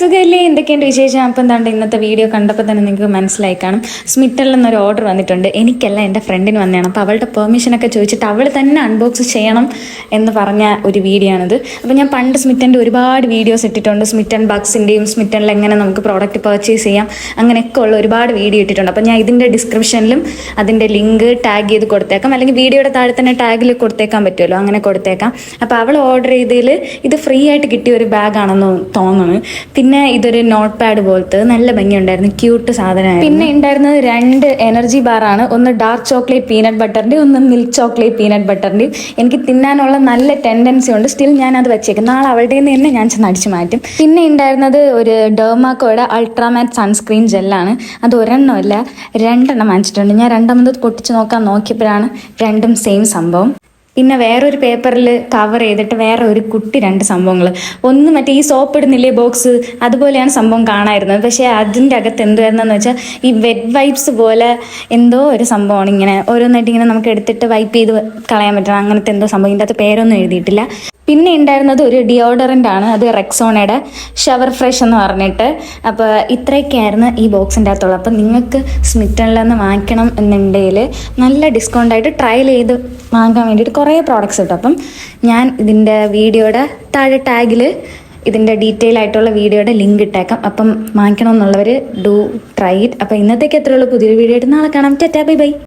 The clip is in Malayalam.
സുഖമല്ലേ എന്തൊക്കെയുണ്ട് വിശേഷം? അപ്പം എന്താണ്ട് ഇന്നത്തെ വീഡിയോ കണ്ടപ്പോൾ തന്നെ നിങ്ങൾക്ക് മനസ്സിലായി കാണും. സ്മിറ്റലിൽ നിന്നൊരു ഓർഡർ വന്നിട്ടുണ്ട്. എനിക്കല്ല എന്റെ ഫ്രണ്ടിന് വന്നതാണ്. അപ്പോൾ അവളുടെ പെർമിഷനൊക്കെ ചോദിച്ചിട്ട് അവൾ തന്നെ അൺബോക്സ് ചെയ്യണം എന്ന് പറഞ്ഞ ഒരു വീഡിയോ ആണിത്. അപ്പോൾ ഞാൻ പണ്ട് സ്മിറ്റന്റെ ഒരുപാട് വീഡിയോസ് ഇട്ടിട്ടുണ്ട്. സ്മിറ്റൻ ബക്സിന്റെയും സ്മിറ്റനിൽ എങ്ങനെ നമുക്ക് പ്രോഡക്റ്റ് പർച്ചേസ് ചെയ്യാം അങ്ങനെയൊക്കെ ഉള്ള ഒരുപാട് വീഡിയോ ഇട്ടിട്ടുണ്ട്. അപ്പോൾ ഞാൻ ഇതിന്റെ ഡിസ്ക്രിപ്ഷനിലും അതിന്റെ ലിങ്ക് ടാഗ് ചെയ്ത് കൊടുത്തേക്കാം. അല്ലെങ്കിൽ വീഡിയോയുടെ താഴെ തന്നെ ടാഗിൽ കൊടുത്തേക്കാൻ പറ്റുമല്ലോ. അങ്ങനെ കൊടുത്തേക്കാം. അപ്പോൾ അവൾ ഓർഡർ ചെയ്തതിൽ ഇത് ഫ്രീ ആയിട്ട് കിട്ടിയ ഒരു ബാഗാണെന്ന് തോന്നുന്നു. പിന്നെ ഇതൊരു നോട്ട് പാഡ് പോലത്തെ നല്ല ഭംഗിയുണ്ടായിരുന്നു. ക്യൂട്ട് സാധനമായിരുന്നു. പിന്നെ ഉണ്ടായിരുന്നത് രണ്ട് എനർജി ബാറാണ് ഒന്ന് ഡാർക്ക് ചോക്ലേറ്റ് പീനട്ട് ബട്ടറിന്റെ ഒന്ന് മിൽക്ക് ചോക്ലേറ്റ് പീനട്ട് ബട്ടറിന്റെയും എനിക്ക് തിന്നാനുള്ള നല്ല ടെൻഡൻസി ഉണ്ട്. സ്റ്റിൽ ഞാൻ അത് വെച്ചേക്കും. നാളെ അവളുടെ നിന്ന് തന്നെ ഞാൻ ചെന്ന് അടിച്ചു മാറ്റും. പിന്നെ ഉണ്ടായിരുന്നത് ഒരു ഡെർമാക്കോയുടെ അൾട്രാമാറ്റ് സൺസ്ക്രീൻ ജെല്ലാണ് അത് ഒരെണ്ണമല്ല രണ്ടെണ്ണം വാങ്ങിച്ചിട്ടുണ്ട്. ഞാൻ രണ്ടാമത് പൊട്ടിച്ച് നോക്കാൻ നോക്കിയപ്പോഴാണ് രണ്ടും സെയിം സംഭവം. പിന്നെ വേറൊരു പേപ്പറിൽ കവർ ചെയ്തിട്ട് വേറെ ഒരു കുട്ടി രണ്ട് സംഭവങ്ങൾ. ഒന്ന് മറ്റേ ഈ സോപ്പ് ഇടുന്നില്ലേ ബോക്സ് അതുപോലെയാണ് സംഭവം കാണായിരുന്നത്. പക്ഷേ അതിന്റെ അകത്ത് എന്തുവായിരുന്നെന്ന് വെച്ചാൽ ഈ വെറ്റ് വൈപ്സ് പോലെ എന്തോ ഒരു സംഭവമാണ് ഇങ്ങനെ ഓരോന്നായിട്ട് ഇങ്ങനെ നമുക്ക് എടുത്തിട്ട് വൈപ്പ് ചെയ്ത് കളയാൻ പറ്റണം. അങ്ങനത്തെ എന്തോ സംഭവം. ഇതിന്റെ അകത്ത് പേരൊന്നും എഴുതിയിട്ടില്ല. പിന്നെ ഉണ്ടായിരുന്നത് ഒരു ഡിയോഡറന്റ് ആണ് അത് റെക്സോണയുടെ ഷവർ ഫ്രഷ് എന്ന് പറഞ്ഞിട്ട്. അപ്പോൾ ഇത്രയൊക്കെയായിരുന്നു ഈ ബോക്സിന്റെ അകത്തുള്ളത്. അപ്പം നിങ്ങൾക്ക് സ്മിറ്റണിൽ നിന്ന് വാങ്ങിക്കണം എന്നുണ്ടെങ്കിൽ നല്ല ഡിസ്കൗണ്ട് ആയിട്ട് ട്രയൽ ചെയ്ത് വാങ്ങാൻ വേണ്ടിയിട്ട് കുറേ പ്രോഡക്റ്റ്സ് കിട്ടും അപ്പം ഞാൻ ഇതിന്റെ വീഡിയോയുടെ താഴെ ടാഗിൽ ഇതിന്റെ ഡീറ്റെയിൽ ആയിട്ടുള്ള വീഡിയോയുടെ ലിങ്ക് ഇട്ടേക്കാം. അപ്പം വാങ്ങിക്കണം എന്നുള്ളവർ ഡു ട്രൈ ഇറ്റ് അപ്പം ഇന്നത്തേക്ക് എത്രയുള്ളൂ? പുതിയൊരു വീഡിയോ ആയിട്ട് നാളെ കാണാം. Tata bye bye.